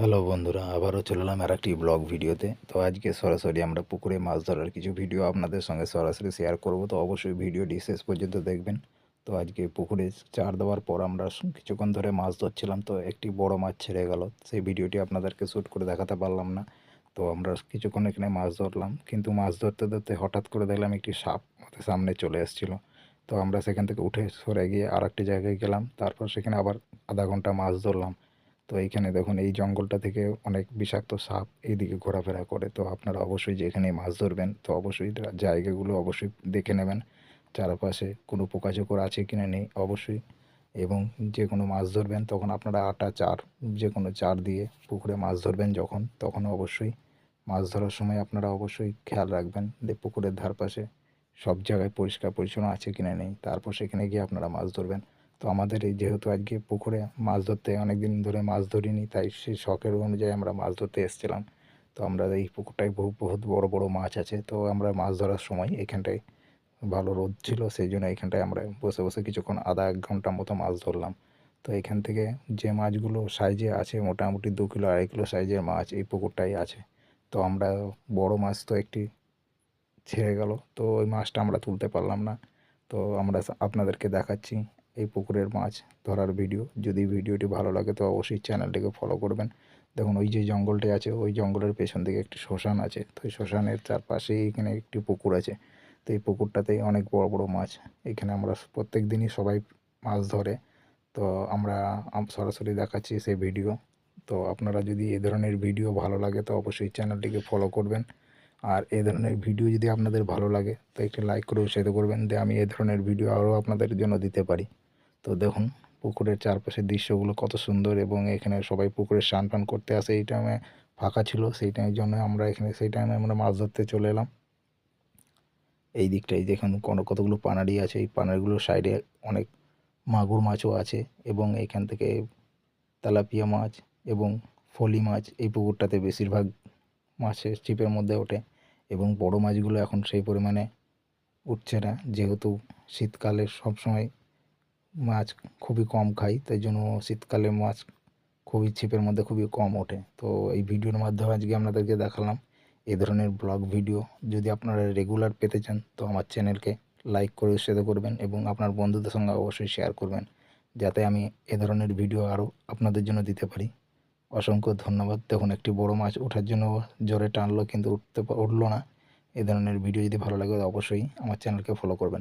Hello বন্ধুরা, আবারও চললাম আর একটি ব্লগ ভিডিওতে। তো আজকে সরাসরি আমরা পুকুরে মাছ ধরার কিছু ভিডিও আপনাদের সঙ্গে সরাসরি শেয়ার করব। তো অবশ্যই ভিডিওটি শেষ পর্যন্ত দেখবেন। তো আজকে পুকুরে চার দেওয়ার পর আমরা কিছুক্ষণ ধরে মাছ ধরছিলাম, তো একটি বড় মাছ ছেড়ে গেল। সেই ভিডিওটি আপনাদেরকে শ্যুট করে দেখাতে পারলাম না। তো আমরা কিছুক্ষণ এখানে মাছ ধরলাম, কিন্তু মাছ ধরতে ধরতে হঠাৎ করে দেখলাম একটি সাপ আমাদের সামনে চলে এসেছিল। তো আমরা সেখান থেকে উঠে সরে গিয়ে আর একটি জায়গায় গেলাম, তারপর সেখানে আবার আধা ঘণ্টা মাছ ধরলাম। তো এইখানে দেখুন, এই জঙ্গলটা থেকে অনেক বিষাক্ত সাপ এইদিকে ঘোরাফেরা করে। তো আপনারা অবশ্যই যেখানে মাছ ধরবেন, তো অবশ্যই জায়গাগুলো অবশ্যই দেখে নেবেন। চারপাশে কোনো পোকাচোকর আছে কিনা নেই অবশ্যই। এবং যে কোনো মাছ ধরবেন, তখন আপনারা আটা, চার যে কোনো চার দিয়ে পুকুরে মাছ ধরবেন যখন, তখন অবশ্যই মাছ ধরার সময় আপনারা অবশ্যই খেয়াল রাখবেন যে পুকুরের ধারপাশে সব জায়গায় পরিষ্কার পরিচ্ছন্ন আছে কিনা নেই। তারপর সেখানে গিয়ে আপনারা মাছ ধরবেন। তো আমাদের এই যেহেতু আজকে পুকুরে মাছ ধরতে অনেক দিন ধরে মাছ ধরিনি, তাই সেই শখের অনুযায়ী আমরা মাছ ধরতে এসেছিলাম। তো আমরা এই পুকুরটায় বহু, বহুত বড় বড় মাছ আছে। তো আমরা মাছ ধরার সময় এখানটায় ভালো রোদ ছিল, সেই জন্য এখানটায় আমরা বসে বসে কিছুক্ষণ আধা এক ঘণ্টার মতো মাছ ধরলাম। তো এখান থেকে যে মাছগুলো সাইজে আছে, মোটামুটি দু কিলো, আড়াই কিলো সাইজের মাছ এই পুকুরটাই আছে। তো আমরা বড় মাছ তো একটি ছেড়ে গেল, তো ওই মাছটা আমরা তুলতে পারলাম না। তো আমরা আপনাদেরকে দেখাচ্ছি এই পুকুরের মাছ ধরার ভিডিও যদি ভিডিওটি ভালো লাগে তো অবশ্যই চ্যানেলটিকে ফলো করবেন। দেখুন, ওই যে জঙ্গলটি আছে, ওই জঙ্গলের পেছন দিকে একটি শ্মশান আছে। তো এই শ্মশানের চারপাশেই এখানে একটি পুকুর আছে। তো এই পুকুরটাতেই অনেক বড় বড় মাছ। এখানে আমরা প্রত্যেক দিনই সবাই মাছ ধরে। তো আমরা সরাসরি দেখাচ্ছি সেই ভিডিও তো আপনারা যদি এ ধরনের ভিডিও ভালো লাগে তো অবশ্যই চ্যানেলটিকে ফলো করবেন। আর এ ধরনের ভিডিও যদি আপনাদের ভালো লাগে, তো একটি লাইক করে উৎসাহিত করবেন। যে আমি এ ধরনের ভিডিও আরও আপনাদের জন্য দিতে পারি। তো দেখুন, পুকুরের চারপাশের দৃশ্যগুলো কত সুন্দর এবং এখানে সবাই পুকুরে স্নান পান করতে আসে। এই টাইমে ফাঁকা ছিল, সেই টাইমের জন্য আমরা এখানে, সেই টাইমে আমরা মাছ ধরতে চলে এলাম। এই দিকটায় দেখুন, কোনো কতগুলো পানাড়ি আছে। এই পানাড়িগুলোর সাইডে অনেক মাগুর মাছও আছে এবং এখান থেকে তেলাপিয়া মাছ এবং ফলি মাছ, এই পুকুরটাতে বেশিরভাগ মাছের ছিপের মধ্যে ওঠে এবং বড় মাছগুলো এখন সেই পরিমাণে উঠছে না। যেহেতু শীতকালে সবসময় মাছ খুবই কম খাই, তাই জন্য শীতকালে মাছ খুবই ছিপের মধ্যে খুবই কম ওঠে। তো এই ভিডিওর মাধ্যমে আজকে আপনাদেরকে দেখালাম এই ধরনের ব্লগ ভিডিও। যদি আপনারা রেগুলার পেতে চান, তো আমার চ্যানেলকে লাইক করে উৎসাহিত করবেন এবং আপনার বন্ধুদের সঙ্গে অবশ্যই শেয়ার করবেন, যাতে আমি এ ধরনের ভিডিও আরও আপনাদের জন্য দিতে পারি। অসংখ্য ধন্যবাদ। দেখুন, একটি বড় মাছ ওঠার জন্য জোরে টানলো, কিন্তু উঠতে উঠল না। এ ধরনের ভিডিও যদি ভালো লাগে, অবশ্যই আমার চ্যানেলকে ফলো করবেন।